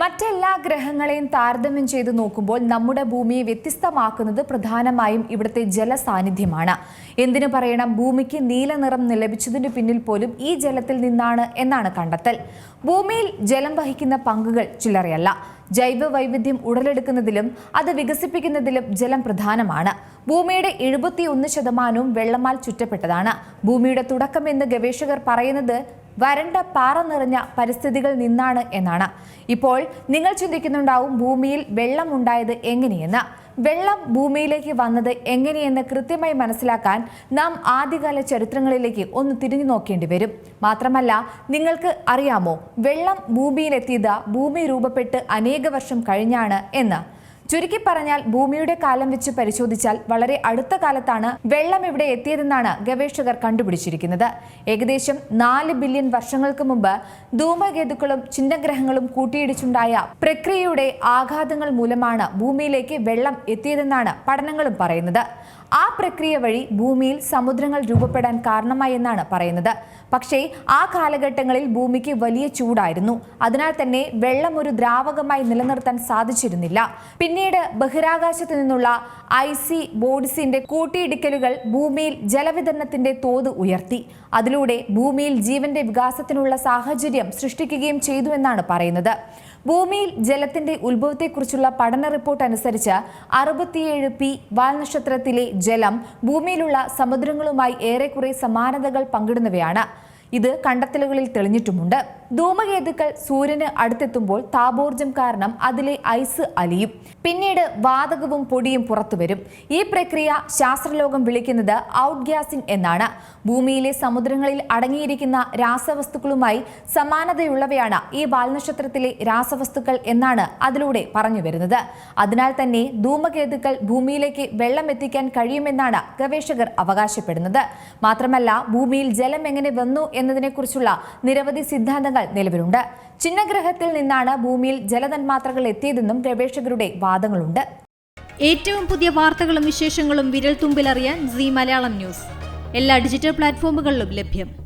മറ്റെല്ലാ ഗ്രഹങ്ങളെയും താരതമ്യം ചെയ്ത് നോക്കുമ്പോൾ നമ്മുടെ ഭൂമിയെ വ്യത്യസ്തമാക്കുന്നത് പ്രധാനമായും ഇവിടുത്തെ ജലസാന്നിധ്യമാണ്. എന്തിനു പറയണം? ഭൂമിക്ക് നീല നിറം പിന്നിൽ പോലും ഈ ജലത്തിൽ നിന്നാണ് എന്നാണ് കണ്ടെത്തൽ. ഭൂമിയിൽ ജലം വഹിക്കുന്ന പങ്കുകൾ ചില്ലറയല്ല ജൈവ വൈവിധ്യം ഉടലെടുക്കുന്നതിലും അത് വികസിപ്പിക്കുന്നതിലും ജലം പ്രധാനമാണ്. ഭൂമിയുടെ എഴുപത്തിയൊന്ന് ശതമാനവും വെള്ളമാൽ ചുറ്റപ്പെട്ടതാണ്. ഭൂമിയുടെ തുടക്കമെന്ന് ഗവേഷകർ പറയുന്നത് വരണ്ട പാറ നിറഞ്ഞ പരിസ്ഥിതികൾ നിന്നാണ് എന്നാണ്. ഇപ്പോൾ നിങ്ങൾ ചിന്തിക്കുന്നുണ്ടാവും ഭൂമിയിൽ വെള്ളം ഉണ്ടായത് എങ്ങനെയെന്ന്. വെള്ളം ഭൂമിയിലേക്ക് വന്നത് എങ്ങനെയെന്ന് കൃത്യമായി മനസ്സിലാക്കാൻ നാം ആദ്യകാല ചരിത്രങ്ങളിലേക്ക് ഒന്ന് തിരിഞ്ഞു നോക്കേണ്ടി വരും. മാത്രമല്ല നിങ്ങൾക്ക് അറിയാമോ വെള്ളം ഭൂമിയിലെത്തിയത് ഭൂമി രൂപപ്പെട്ട് അനേക വർഷം കഴിഞ്ഞാണ് എന്ന്. ചുരുക്കി പറഞ്ഞാൽ ഭൂമിയുടെ കാലം വെച്ച് പരിശോധിച്ചാൽ വളരെ അടുത്ത കാലത്താണ് വെള്ളം ഇവിടെ എത്തിയതെന്നാണ് ഗവേഷകർ കണ്ടുപിടിച്ചിരിക്കുന്നത്. ഏകദേശം നാല് ബില്യൺ വർഷങ്ങൾക്ക് മുമ്പ് ധൂമകേതുക്കളും ചിഹ്നഗ്രഹങ്ങളും കൂട്ടിയിടിച്ചുണ്ടായ പ്രക്രിയയുടെ ആഘാതങ്ങൾ മൂലമാണ് ഭൂമിയിലേക്ക് വെള്ളം എത്തിയതെന്നാണ് പഠനങ്ങളും പറയുന്നത്. ആ പ്രക്രിയ വഴി ഭൂമിയിൽ സമുദ്രങ്ങൾ രൂപപ്പെടാൻ കാരണമായി എന്നാണ് പറയുന്നത്. പക്ഷേ ആ കാലഘട്ടങ്ങളിൽ ഭൂമിക്ക് വലിയ ചൂടായിരുന്നു. അതിനാൽ തന്നെ വെള്ളം ഒരു ദ്രാവകമായി നിലനിർത്താൻ സാധിച്ചിരുന്നില്ല. പിന്നീട് ബഹിരാകാശത്ത് നിന്നുള്ള ഐ സി ബോഡ്സിന്റെ കൂട്ടിയിടിക്കലുകൾ ഭൂമിയിൽ ജലവിതരണത്തിന്റെ തോത് ഉയർത്തി. അതിലൂടെ ഭൂമിയിൽ ജീവന്റെ വികാസത്തിനുള്ള സാഹചര്യം സൃഷ്ടിക്കുകയും ചെയ്തു എന്നാണ് പറയുന്നത്. ഭൂമിയിൽ ജലത്തിന്റെ ഉത്ഭവത്തെക്കുറിച്ചുള്ള പഠന റിപ്പോർട്ട് അനുസരിച്ച് അറുപത്തിയേഴ് പി വാൽനക്ഷത്രത്തിലെ ജലം ഭൂമിയിലുള്ള സമുദ്രങ്ങളുമായി ഏറെക്കുറെ സമാനതകൾ പങ്കിടുന്നവയാണ്. ഇത് കണ്ടെത്തലുകളിൽ തെളിഞ്ഞിട്ടുമുണ്ട്. ധൂമകേതുക്കൾ സൂര്യന് അടുത്തെത്തുമ്പോൾ താപോർജം കാരണം അതിലെ ഐസ് അലിയും. പിന്നീട് വാതകവും പൊടിയും പുറത്തുവരും ഈ പ്രക്രിയ ശാസ്ത്രലോകം വിളിക്കുന്നത് ഔട്ട് ഗ്യാസിംഗ് എന്നാണ്. ഭൂമിയിലെ സമുദ്രങ്ങളിൽ അടങ്ങിയിരിക്കുന്ന രാസവസ്തുക്കളുമായി സമാനതയുള്ളവയാണ് ഈ വാൽനക്ഷത്രത്തിലെ രാസവസ്തുക്കൾ എന്നാണ് അതിലൂടെ പറഞ്ഞു വരുന്നത്. അതിനാൽ തന്നെ ധൂമകേതുക്കൾ ഭൂമിയിലേക്ക് വെള്ളം എത്തിക്കാൻ കഴിയുമെന്നാണ് ഗവേഷകർ അവകാശപ്പെടുന്നത്. മാത്രമല്ല ഭൂമിയിൽ ജലം എങ്ങനെ വന്നു എന്നതിനെക്കുറിച്ചുള്ള നിരവധി സിദ്ധാന്തങ്ങൾ നിലവിലുണ്ട്. ചിഹ്നഗ്രഹത്തിൽ നിന്നാണ് ഭൂമിയിൽ ജലതന്മാത്രകൾ എത്തിയതെന്നും ഗവേഷകരുടെ വാദങ്ങളുണ്ട്. ഏറ്റവും പുതിയ വാർത്തകളും വിശേഷങ്ങളും വിരൽ തുമ്പിലറിയാൻ സി മലയാളം ന്യൂസ്. എല്ലാ ഡിജിറ്റൽ പ്ലാറ്റ്ഫോമുകളിലും ലഭ്യം.